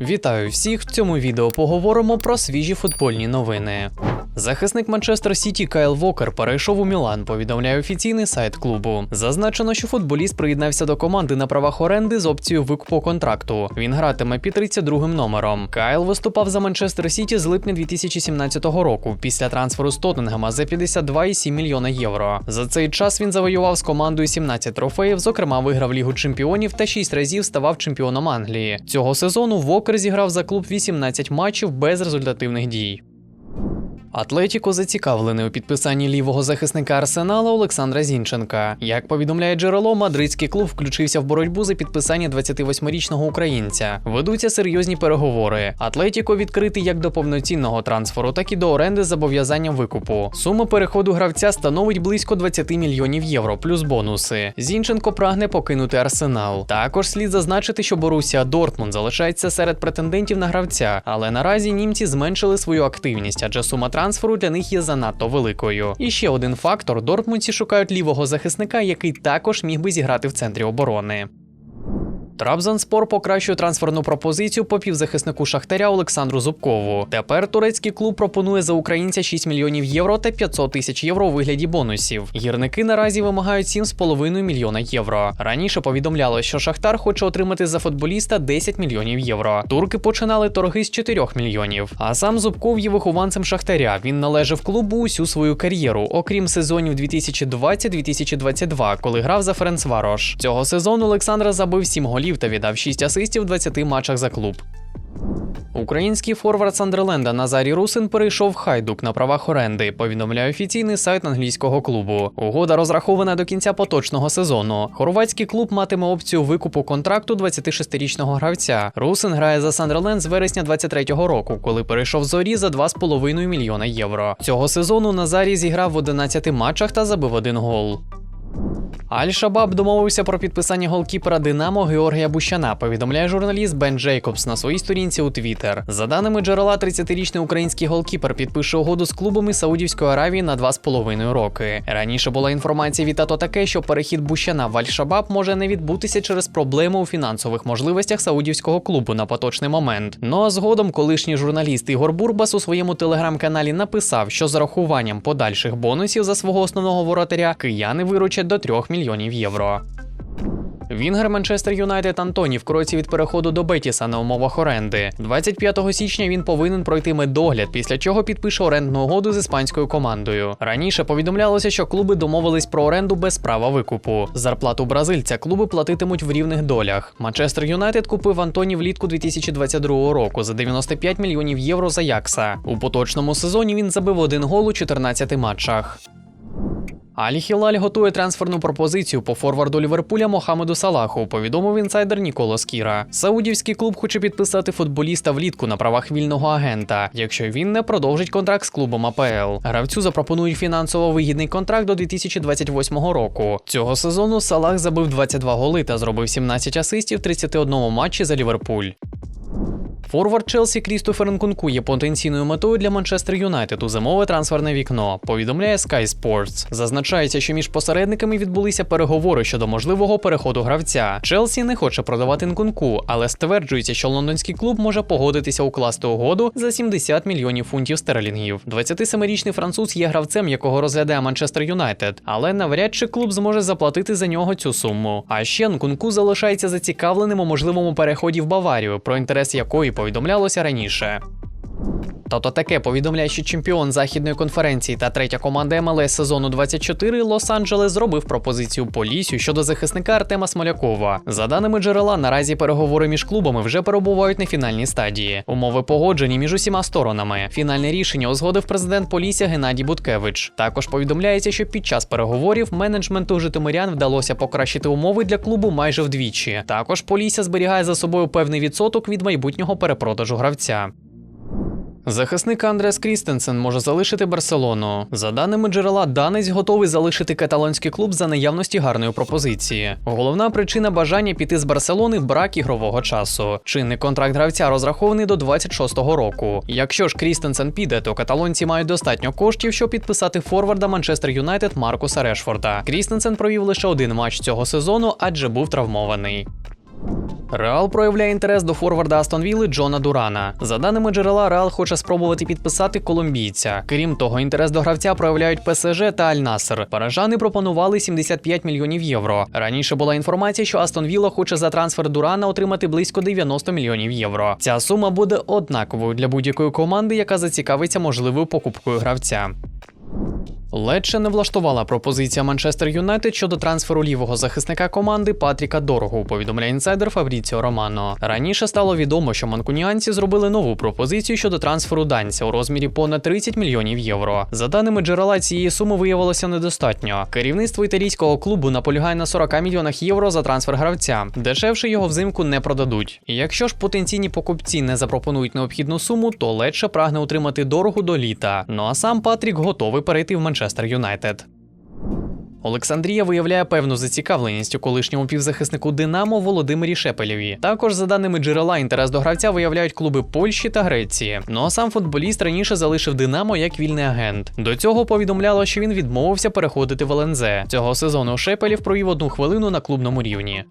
Вітаю всіх! В цьому відео поговоримо про свіжі футбольні новини. Захисник Манчестер Сіті Кайл Вокер перейшов у Мілан, повідомляє офіційний сайт клубу. Зазначено, що футболіст приєднався до команди на правах оренди з опцією викупу контракту. Він гратиме під 32-м номером. Кайл виступав за Манчестер Сіті з липня 2017 року після трансферу з Тоттенгема за 52,7 мільйона євро. За цей час він завоював з командою 17 трофеїв, зокрема виграв Лігу чемпіонів та 6 разів ставав чемпіоном Англії. Цього сезону Вокер зіграв за клуб 18 матчів без результативних дій. Атлетіко зацікавлений у підписанні лівого захисника Арсенала Олександра Зінченка. Як повідомляє джерело, мадридський клуб включився в боротьбу за підписання 28-річного українця. Ведуться серйозні переговори. Атлетіко відкритий як до повноцінного трансферу, так і до оренди з зобов'язанням викупу. Сума переходу гравця становить близько 20 мільйонів євро, плюс бонуси. Зінченко прагне покинути арсенал. Також слід зазначити, що Борусія Дортмунд залишається серед претендентів на гравця, але наразі німці зменшили свою активність, адже сума трансферу для них є занадто великою. І ще один фактор: Дортмундці шукають лівого захисника, який також міг би зіграти в центрі оборони. Трабзонспор покращує трансферну пропозицію по півзахиснику Шахтаря Олександру Зубкову. Тепер турецький клуб пропонує за українця 6 мільйонів євро та 500 тисяч євро у вигляді бонусів. Гірники наразі вимагають 7,5 мільйона євро. Раніше повідомлялось, що Шахтар хоче отримати за футболіста 10 мільйонів євро. Турки починали торги з 4 мільйонів. А сам Зубков є вихованцем Шахтаря. Він належав клубу усю свою кар'єру, окрім сезонів 2020-2022, коли грав за Ференцварош. Цього сезону Олександра забив 7 голів та віддав 6 асистів в 20 матчах за клуб. Український форвард Сандерленда Назарій Русин перейшов в хайдук на правах оренди. Повідомляє офіційний сайт англійського клубу. Угода розрахована до кінця поточного сезону. Хорватський клуб матиме опцію викупу контракту 26-річного гравця. Русин грає за Сандерленд з вересня 23-го року, коли перейшов зорі за 2,5 мільйона євро. Цього сезону Назарій зіграв в 11 матчах та забив один гол. Аль-Шабаб домовився про підписання голкіпера Динамо Георгія Бущана, повідомляє журналіст Бен Джейкобс на своїй сторінці у Твіттер. За даними джерела, 30-річний український голкіпер підпише угоду з клубами Саудівської Аравії на 2,5 роки. Раніше була інформація від АТО таке, що перехід Бущана в Аль-Шабаб може не відбутися через проблеми у фінансових можливостях саудівського клубу на поточний момент. Ну а згодом колишній журналіст Ігор Бурбас у своєму телеграм-каналі написав, що з рахуванням подальших бонусів за свого основного воротаря кияни виручать до 3 мільйонів євро. Вінгер Манчестер Юнайтед Антоні в кроці від переходу до Бетіса на умовах оренди. 25 січня він повинен пройти медогляд, після чого підпише орендну угоду з іспанською командою. Раніше повідомлялося, що клуби домовились про оренду без права викупу. Зарплату бразильця клуби платитимуть в рівних долях. Манчестер Юнайтед купив Антоні влітку 2022 року за 95 мільйонів євро за Якса. У поточному сезоні він забив один гол у 14 матчах. Алі Хілаль готує трансферну пропозицію по форварду Ліверпуля Мохамеду Салаху, повідомив інсайдер Ніколо Скіра. Саудівський клуб хоче підписати футболіста влітку на правах вільного агента, якщо він не продовжить контракт з клубом АПЛ. Гравцю запропонують фінансово вигідний контракт до 2028 року. Цього сезону Салах забив 22 голи та зробив 17 асистів в 31 матчі за Ліверпуль. Форвард Челсі Крістофер Нкунку є потенційною метою для Манчестер Юнайтед у зимове трансферне вікно. Повідомляє Sky Sports. Зазначається, що між посередниками відбулися переговори щодо можливого переходу гравця. Челсі не хоче продавати Нкунку, але стверджується, що лондонський клуб може погодитися укласти угоду за 70 мільйонів фунтів стерлінгів. 27-річний француз є гравцем, якого розглядає Манчестер Юнайтед, але навряд чи клуб зможе заплатити за нього цю суму. А ще Нкунку залишається зацікавленим у можливому переході в Баварію, про інтерес якої повідомлялося раніше. Тобто таке повідомляє, що чемпіон західної конференції та третя команда МЛС сезону 24 Лос-Анджелес зробив пропозицію Полісю щодо захисника Артема Смолякова. За даними джерела, наразі переговори між клубами вже перебувають на фінальній стадії. Умови погоджені між усіма сторонами. Фінальне рішення узгодив президент Полісся Геннадій Буткевич. Також повідомляється, що під час переговорів менеджменту Житомирян вдалося покращити умови для клубу майже вдвічі. Також Полісся зберігає за собою певний відсоток від майбутнього перепродажу гравця. Захисник Андреас Крістенсен може залишити Барселону. За даними джерела, данець готовий залишити каталонський клуб за наявності гарної пропозиції. Головна причина бажання піти з Барселони брак ігрового часу. Чинний контракт гравця розрахований до 26-го року. Якщо ж Крістенсен піде, то каталонці мають достатньо коштів, щоб підписати форварда Манчестер Юнайтед Маркуса Решфорда. Крістенсен провів лише один матч цього сезону, адже був травмований. Реал проявляє інтерес до форварда Астон Вілли Джона Дурана. За даними джерела, Реал хоче спробувати підписати колумбійця. Крім того, інтерес до гравця проявляють ПСЖ та Аль Насер. Парижани пропонували 75 мільйонів євро. Раніше була інформація, що Астон Вілла хоче за трансфер Дурана отримати близько 90 мільйонів євро. Ця сума буде однаковою для будь-якої команди, яка зацікавиться можливою покупкою гравця. Ледше не влаштувала пропозиція Манчестер Юнайтед щодо трансферу лівого захисника команди Патріка Дорогу, повідомляє інсайдер Фабріціо Романо. Раніше стало відомо, що манкуніанці зробили нову пропозицію щодо трансферу данця у розмірі понад 30 мільйонів євро. За даними джерела, цієї суми виявилося недостатньо. Керівництво італійського клубу наполягає на 40 мільйонах євро за трансфер гравця. Дешевше його взимку не продадуть. Якщо ж потенційні покупці не запропонують необхідну суму, то ледше прагне утримати дорогу до літа. Ну а сам Патрік готовий перейти в Манчестер Юнайтед. Олександрія виявляє певну зацікавленість у колишньому півзахиснику Динамо Володимирі Шепелєві. Також, за даними джерела, інтерес до гравця виявляють клуби Польщі та Греції. Ну а сам футболіст раніше залишив Динамо як вільний агент. До цього повідомляло, що він відмовився переходити в ЛНЗ. Цього сезону Шепелєв провів одну хвилину на клубному рівні.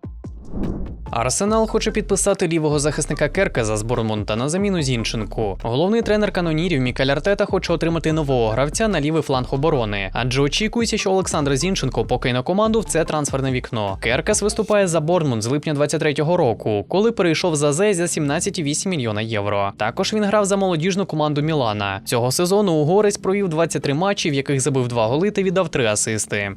Арсенал хоче підписати лівого захисника Керкеза з Бормунта на заміну Зінченку. Головний тренер канонірів Мікель Артета хоче отримати нового гравця на лівий фланг оборони, адже очікується, що Олександр Зінченко покине команду в це трансферне вікно. Керкес виступає за Бормунд з липня 23-го року, коли перейшов за ЗЕ за 17,8 мільйона євро. Також він грав за молодіжну команду Мілана. Цього сезону угорець провів 23 матчі, в яких забив 2 голи та віддав 3 асисти.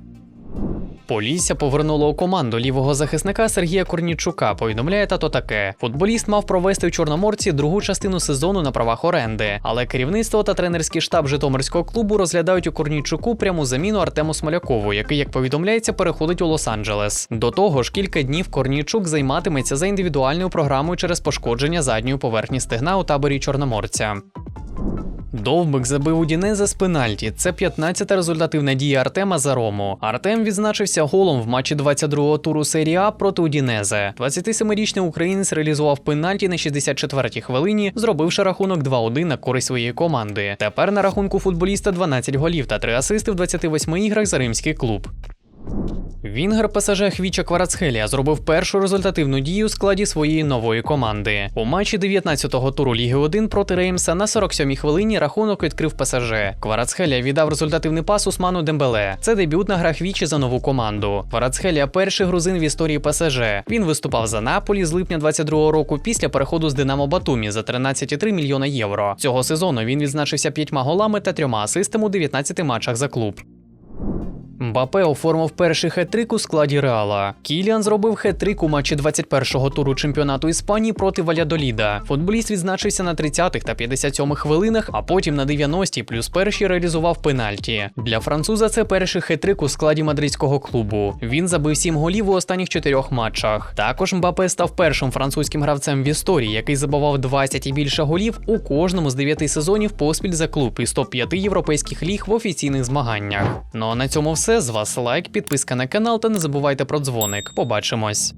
Полісся повернуло у команду лівого захисника Сергія Корнічука. Повідомляє тато таке. Футболіст мав провести в Чорноморці другу частину сезону на правах оренди, але керівництво та тренерський штаб Житомирського клубу розглядають у Корнічуку пряму заміну Артему Смолякову, який, як повідомляється, переходить у Лос-Анджелес. До того ж, кілька днів Корнічук займатиметься за індивідуальною програмою через пошкодження задньої поверхні стегна у таборі Чорноморця. Довбик забив у Дінезе з пенальті. Це 15-та результативна дія Артема за Рому. Артем відзначився голом в матчі 22-го туру серії А проти Удінезе. 27-річний українець реалізував пенальті на 64-й хвилині, зробивши рахунок 2-1 на користь своєї команди. Тепер на рахунку футболіста 12 голів та 3 асисти в 28 іграх за римський клуб. Вінгер ПСЖ Хвіча Кварацхелія зробив першу результативну дію у складі своєї нової команди. У матчі 19-го туру Ліги 1 проти Реймса на 47-й хвилині рахунок відкрив ПСЖ. Кварацхелія віддав результативний пас Усману Дембеле. Це дебютна гра Хвічі за нову команду. Кварацхелія перший грузин в історії ПСЖ. Він виступав за Наполі з липня 22-го року після переходу з Динамо Батумі за 13,3 мільйона євро. Цього сезону він відзначився п'ятьма голами та трьома асистами у 19 матчах за клуб. Мбапе оформив перший хет-трик у складі Реала. Кіліан зробив хет-трик у матчі 21-го туру чемпіонату Іспанії проти Валядоліда. Футболіст відзначився на 30-х та 57-х хвилинах, а потім на 90-й плюс перший реалізував пенальті. Для француза це перший хет-трик у складі мадридського клубу. Він забив 7 голів у останніх чотирьох матчах. Також Мбапе став першим французьким гравцем в історії, який забивав 20 і більше голів у кожному з 9 сезонів поспіль за клуб із топ-5 європейських ліг в офіційних змаганнях. Ну а на цьому все. З вас лайк, підписка на канал та не забувайте про дзвоник. Побачимось.